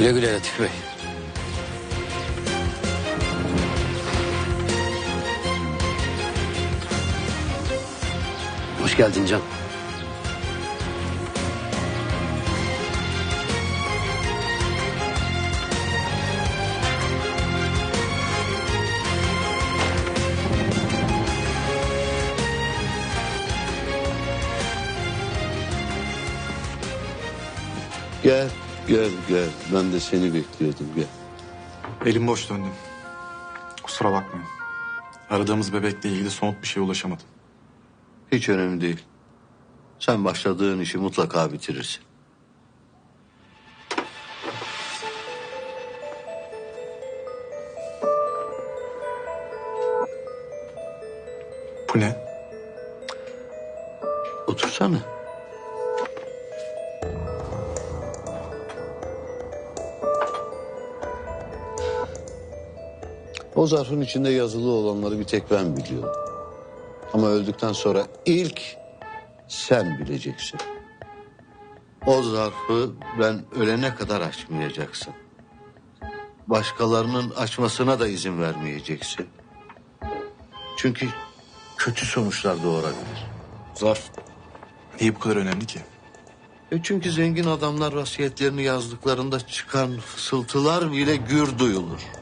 Güle güle Latif Bey. Hoş geldin Can. Gel, gel, gel. Ben de seni bekliyordum, gel. Elim boş döndüm. Kusura bakmayın. Aradığımız bebekle ilgili somut bir şeye ulaşamadım. Hiç önemli değil. Sen başladığın işi mutlaka bitirirsin. Bu ne? Otursana. O zarfın içinde yazılı olanları bir tek ben biliyorum. Ama öldükten sonra ilk sen bileceksin. O zarfı ben ölene kadar açmayacaksın. Başkalarının açmasına da izin vermeyeceksin. Çünkü kötü sonuçlar doğurabilir. Zarf. Niye bu kadar önemli ki? E çünkü zengin adamlar vasiyetlerini yazdıklarında çıkan fısıltılar bile gür duyulur.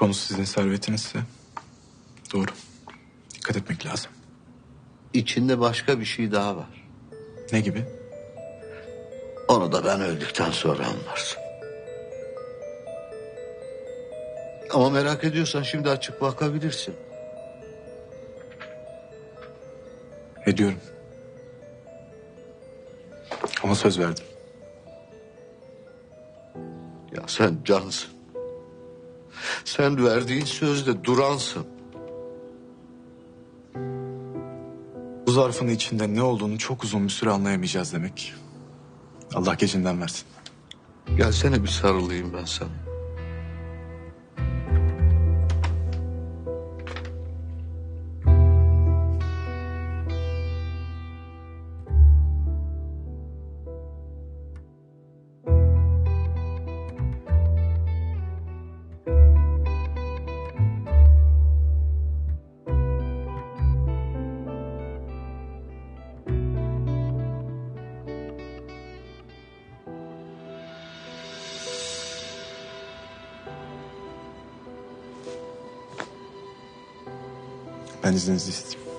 Konusu sizin servetinizse doğru. Dikkat etmek lazım. İçinde başka bir şey daha var. Ne gibi? Onu da ben öldükten sonra anlarsın. Ama merak ediyorsan şimdi açıp bakabilirsin. Ediyorum. Ama söz verdim. Ya sen cansın. Sen verdiğin sözde duransın. Bu zarfın içinde ne olduğunu çok uzun bir süre anlayamayacağız demek. Allah gecinden versin. Gelsene bir sarılayım ben sana. Ben izninizi isteyeyim.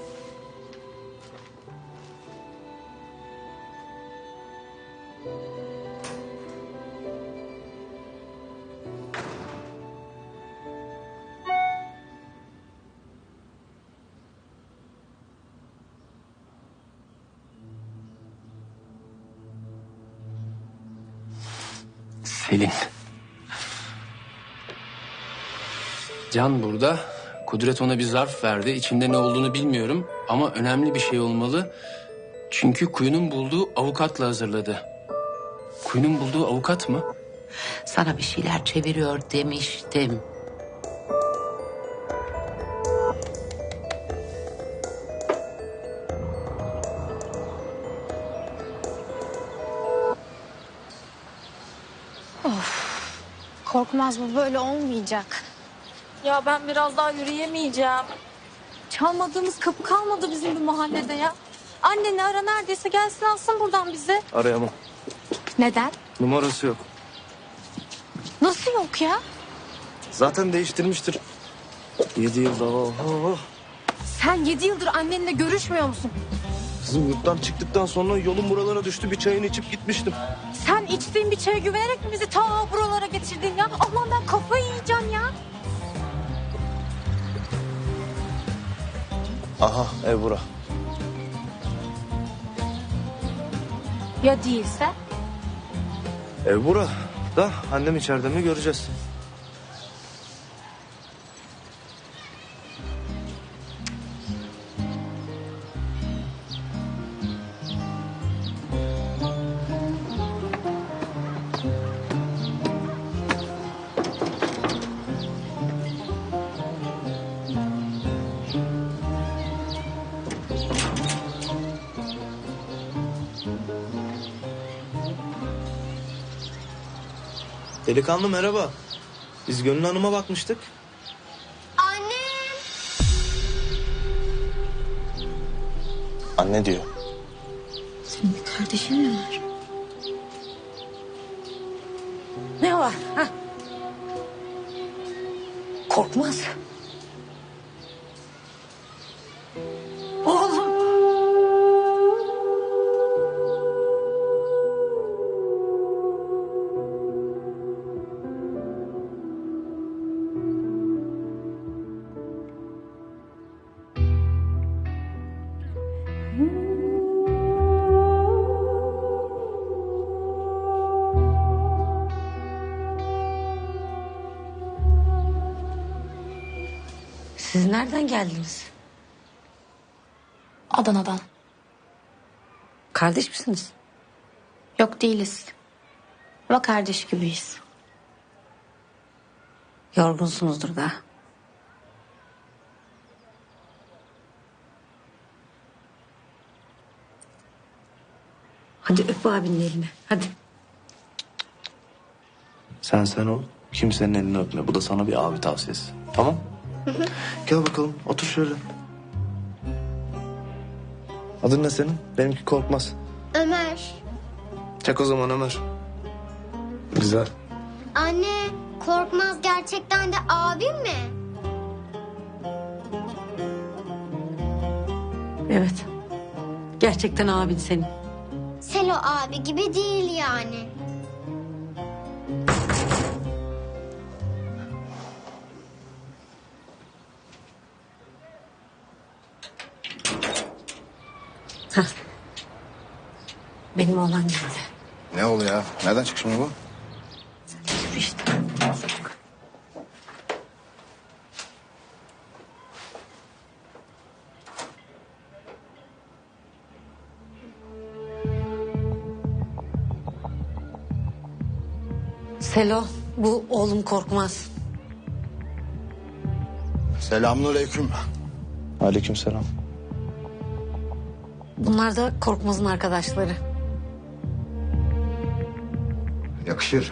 Selin. Can burada. Kudret ona bir zarf verdi. İçinde ne olduğunu bilmiyorum ama önemli bir şey olmalı. Çünkü Kuyu'nun bulduğu avukatla hazırladı. Kuyu'nun bulduğu avukat mı? Sana bir şeyler çeviriyor demiştim. Korkmaz bu böyle olmayacak. Ya ben biraz daha yürüyemeyeceğim. Çalmadığımız kapı kalmadı bizim bu mahallede ya. Anneni ara neredeyse gelsin alsın buradan bizi. Arayamam. Neden? Numarası yok. Nasıl yok ya? Zaten değiştirmiştir. Yedi yılda oho. Sen yedi yıldır annenle görüşmüyor musun? Kızım yurttan çıktıktan sonra yolun buralara düştü bir çayını içip gitmiştim. Sen içtiğin bir çaya güvenerek mi bizi ta buralara getirdin ya? Aman ben kafayı yiyeceğim ya. Aha ev bura. Ya değilse? Ev bura. Da annem içeride mi göreceğiz. Delikanlı merhaba. Biz Gönül Hanım'a bakmıştık. Annem. Anne diyor. Senin bir kardeşin mi var? Ne var? Ha? Korkmaz. Siz nereden geldiniz? Adana'dan. Kardeş misiniz? Yok değiliz. Ama kardeş gibiyiz. Yorgunsunuzdur da. Hadi öp abinin elini. Hadi. Sen sen ol. Kimsenin elini öpme. Bu da sana bir abi tavsiyesi. Tamam? Gel bakalım. Otur şöyle. Adın ne senin? Benimki korkmaz. Ömer. Çak o zaman Ömer. Güzel. Anne korkmaz gerçekten de abim mi? Evet. Gerçekten abin senin. Selo abi gibi değil yani. Hah. Benim oğlan geldi. Ne oluyor ya? Nereden çıktı şimdi bu? Yürü işte. Selo, bu oğlum korkmaz. Selamünaleyküm. Aleykümselam. Bunlar da korkmazın arkadaşları. Yakışır.